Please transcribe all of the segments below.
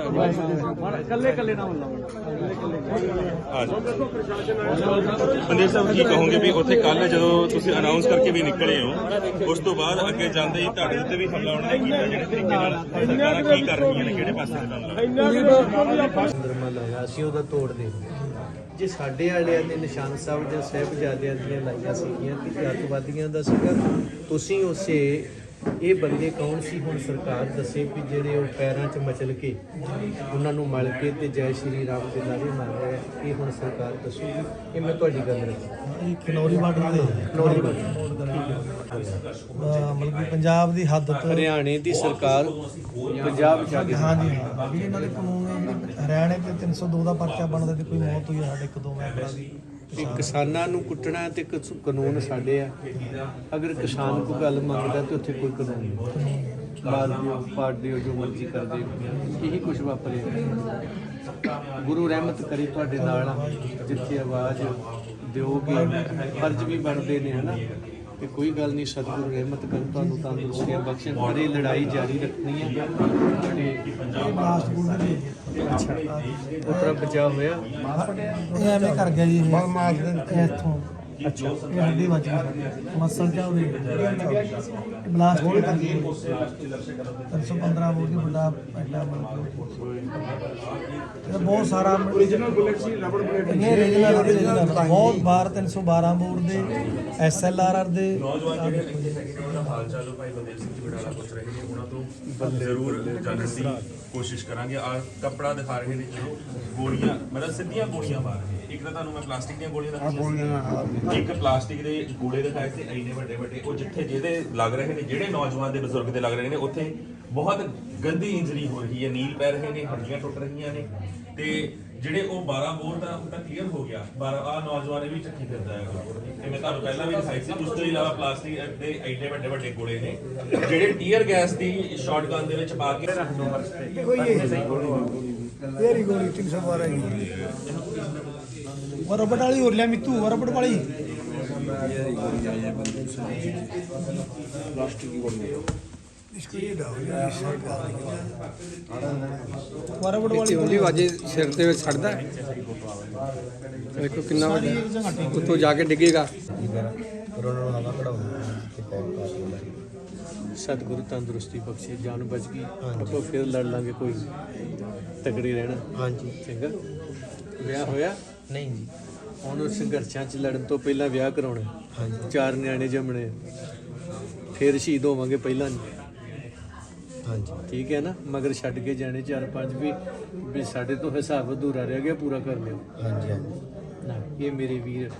ਕੱਲੇ ਕੱਲੇ ਨਾ ਹੁੰਦਾ ਸਾਹਿਬ ਕੀ ਕਹੋਗੇ ਵੀ ਉੱਥੇ ਕੱਲ ਜਦੋਂ ਤੁਸੀਂ ਅਨਾਉਂਸ ਕਰਕੇ ਵੀ ਨਿਕਲੇ ਹੋ, ਉਸ ਤੋਂ ਬਾਅਦ ਅੱਗੇ ਜਾਂਦੇ ਹੀ ਤੁਹਾਡੇ ਉੱਤੇ ਵੀ ਹਮਲਾ ਉਹਨਾਂ ਕੀਤਾ ਜਿਹੜੇ ਤਰੀਕੇ ਨਾਲ ਸਰਕਾਰਾਂ ਕੀ ਕਰ ਰਹੀਆਂ ਨੇ, ਕਿਹੜੇ ਪਾਸੇ ਨੂੰ ਲਾਇਆ ਅਸੀਂ ਉਹਦਾ ਤੋੜ ਦੇ ਜੇ ਸਾਡੇ ਵਾਲਿਆਂ ਨੇ ਨਿਸ਼ਾਨ ਸਾਹਿਬ ਜਾਂ ਸਾਹਿਬਜ਼ਾਦਿਆਂ ਦੀਆਂ ਲਾਈਆਂ ਸੀਗੀਆਂ ਕਿ ਅੱਤਵਾਦੀਆਂ ਦਾ ਸੀਗਾ, ਤੁਸੀਂ ਉਸੇ ਇਹ ਬੰਦੇ ਕੌਣ ਸੀ? ਹੁਣ ਸਰਕਾਰ ਦੱਸੇ ਵੀ ਜਿਹੜੇ ਉਹ ਪੈਰਾਂ 'ਚ ਮਚਲ ਕੇ ਉਹਨਾਂ ਨੂੰ ਮਲ ਕੇ ਤੇ ਜੈ ਸ਼੍ਰੀ ਰਾਮ ਦੇ ਨਾਰੇ ਮਾਰ ਰਹੇ ਆ ਇਹ ਹੁਣ ਸਰਕਾਰ ਦੱਸੂਗੀ। ਇਹ ਮੈਂ ਤੁਹਾਡੀ ਗੱਲ ਰੱਖੀ। ਖਨੌਰੀ ਬਾਰਡਰ ਦੇ। ਅਹ ਮਤਲਬ ਕਿ ਪੰਜਾਬ ਦੀ ਹੱਦ ਤੋਂ ਹਰਿਆਣੇ ਦੀ ਸਰਕਾਰ ਪੰਜਾਬ ਜਾ ਕੇ ਹਾਂਜੀ ਹਾਂ ਵੀ ਇਹਨਾਂ ਦੇ ਕਾਨੂੰਨ ਹਰਿਆਣੇ ਤੇ 302 ਦਾ ਪਰਚਾ ਬਣਦਾ ਤੇ ਕੋਈ ਮੌਤ ਹੋਈ ਸਾਡੇ ਇੱਕ ਦੋ ਮੈਂਬਰਾਂ ਦੀ। ਕਿ ਕਿਸਾਨਾਂ ਨੂੰ ਕੁੱਟਣਾ ਤੇ ਕਾਨੂੰਨ ਸਾਡੇ ਆ। ਅਗਰ ਕਿਸਾਨ ਕੋਈ ਗੱਲ ਮੰਗਦਾ ਤੇ ਉੱਥੇ ਕੋਈ ਕਾਨੂੰਨ ਨਹੀਂ। ਮਾਰ ਦਿਓ ਪਾੜ ਦਿਓ, ਜੋ ਮਰਜ਼ੀ ਕਰਦੇ ਦਿਓ। ਇਹੀ ਕੁਝ ਵਾਪਰਿਆ ਗੁਰੂ ਰਹਿਮਤ ਕਰੇ ਤੁਹਾਡੇ ਨਾਲ ਜਿੱਥੇ ਆਵਾਜ਼ ਦਿਓਗੇ, ਫਰਜ਼ ਵੀ ਬਣਦੇ ਨੇ, ਹਨਾ? ਤੇ ਕੋਈ ਗੱਲ ਨਹੀਂ ਸਤਿਗੁਰੂ ਰਹਿਮਤ ਕਰ ਤੁਹਾਨੂੰ ਤੰਦਰੁਸਤੀਆਂ ਬਖਸ਼ਣ ਇਹ ਲੜਾਈ ਜਾਰੀ ਰੱਖਣੀ ਹੈ। ਤੇ ਲਾਸਟ ਬੁੱਲ ਦੀ ਅੱਛਾ ਉਤਰਾ ਬਚਾਅ ਹੋਇਆ। ਇਹ ਐਵੇਂ ਕਰ ਗਿਆ ਜੀ। ਇਹ ਇੱਥੋਂ। ਅੱਛਾ। ਹੱਡੀ ਵੱਜ ਮਸਲ ਜਾ ਉਹਦੇ ਬਲਾਸਟ ਹੋ ਗਿਆ 315 ਵੋਲਟ ਦੀ ਵੱਡਾ ਐਡਾ ਮਤਲਬ ਬਹੁਤ ਸਾਰਾ origignal ਬੁਲੇਟ ਸੀ ਰਬੜ ਬੁਲੇਟ ਇਹ origignal ਬਹੁਤ ਬਾਰ 312 ਬੋਰ ਦੇ ਐਸਐਲਆਰ ਦੇ। ਹਾਲ ਚਾਲ ਭਾਈ ਬਲਦੇਵ ਸਿੰਘ ਜੀ ਬੜਾਲਾ ਪੁੱਛ ਰਹੇ ਨੇ। ਉਹਨਾਂ ਤੋਂ ਜ਼ਰੂਰ ਜਾਣਨ ਦੀ ਕੋਸ਼ਿਸ਼ ਕਰਾਂਗੇ। ਆ ਕੱਪੜਾ ਦਿਖਾ ਰਹੇ ਨੇ ਜੋ ਗੋਲੀਆਂ ਮਤਲਬ ਸਿੱਧੀਆਂ ਗੋਲੀਆਂ ਮਾਰ ਰਹੇ। ਇੱਕ ਤਾਂ ਤੁਹਾਨੂੰ ਮੈਂ ਪਲਾਸਟਿਕ ਦੀਆਂ ਗੋਲੀਆਂ ਦਿਖਾਈਆਂ ਇੱਕ ਪਲਾਸਟਿਕ ਦੇ ਗੋਲੇ ਦਿਖਾਏ ਸੀ ਇੰਨੇ ਵੱਡੇ ਵੱਡੇ। ਉਹ ਜਿੱਥੇ ਜਿਹਦੇ ਲੱਗ ਰਹੇ ਨੇ ਜਿਹੜੇ ਨੌਜਵਾਨ ਦੇ ਬਜ਼ੁਰਗ ਦੇ ਲੱਗ ਰਹੇ ਨੇ ਉੱਥੇ ਬਹੁਤ ਗੰਦੀ ਇੰਜਰੀ ਹੋ ਰਹੀ ਹੈ ਨੀਲ ਪੈ ਰਹੇ ਨੇ ਹੱਡੀਆਂ ਟੁੱਟ ਰਹੀਆਂ ਨੇ। ਤੇ ਜਿਹੜੇ ਉਹ 12 ਬੋਰ ਦਾ ਉਹ ਤਾਂ ਕਲੀਅਰ ਹੋ ਗਿਆ। 12 ਆ ਨੌਜਵਾਨ ਇਹ ਵੀ ਚੱਕੀ ਫਿਰਦਾ ਹੈ। ਤੇ ਮੈਂ ਤੁਹਾਨੂੰ ਪਹਿਲਾਂ ਵੀ ਦਿਖਾਈ ਸੀ ਉਸ ਤੋਂ ਇਲਾਵਾ ਪਲਾਸਟਿਕ ਦੇ ਐਡੇ ਵੱਡੇ ਵੱਡੇ ਗੋਲੇ ਨੇ ਜਿਹੜੇ ਟੀਅਰ ਗੈਸ ਦੀ ਸ਼ਾਟਗਨ ਦੇ ਵਿੱਚ ਪਾ ਕੇ ਤੇਰੀ ਗੋਲੀ 312 ਜੀ ਵਰਬਟ ਵਾਲੀ ਹੋਰ ਲਿਆ ਮਿੱਤੂ ਵਰਬਟ ਵਾਲੀ। ਵਰਬਟ ਵਾਲੀ ਉਹਦੀ ਵਾਜੇ ਸਿਰ ਦੇ ਵਿੱਚ ਛੱਡਦਾ ਹੈ। ਦੇਖੋ ਕਿੰਨਾ ਵੱਡਾ। ਉੱਤੋਂ ਜਾ ਕੇ ਡਿੱਗੇਗਾ। ਸਤਿਗੁਰੂ ਤੰਦਰੁਸਤੀ ਬਖਸ਼ੇ ਜਾਨ ਬਚ ਗਈ। ਆਪਾਂ ਫਿਰ ਲੜ ਲਾਂਗੇ ਕੋਈ ਤਗੜੀ ਰਹਿਣਾ। ਹਾਂਜੀ। ਚੰਗਾ। ਵਿਆਹ ਹੋਇਆ? ਨਹੀਂ ਜੀ। ਹੁਣ ਉਸ ਸੰਘਰਸ਼ਾਂ 'ਚ ਲੜਨ ਤੋਂ ਪਹਿਲਾਂ ਵਿਆਹ ਕਰਾਉਣਾ। ਹਾਂਜੀ। ਚਾਰ ਨਿਆਣੇ ਜੰਮਣੇ। ਆ। ਫਿਰ ਸ਼ਹੀਦ ਹੋਵਾਂਗੇ ਪਹਿਲਾਂ। ਹਾਂਜੀ। ਠੀਕ ਹੈ ਨਾ? ਮਗਰ ਛੱਡ ਕੇ ਜਾਣੇ ਚਾਰ ਪੰਜ ਵੀ ਵੀ ਸਾਡੇ ਤੋਂ ਹਿਸਾਬ ਅਧੂਰਾ ਰਹਿ ਗਿਆ ਪੂਰਾ ਕਰ ਲਿਓ। ਹਾਂਜੀ ਹਾਂਜੀ। ਇਹ ਮੇਰੇ ਵੀਰ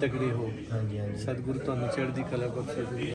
ਤਗੜੇ ਹੋ ਹਾਂਜੀ ਹਾਂਜੀ। ਸਤਿਗੁਰੂ ਤੁਹਾਨੂੰ ਚੜ੍ਹਦੀ ਕਲਾ ਬਖਸ਼ੇ।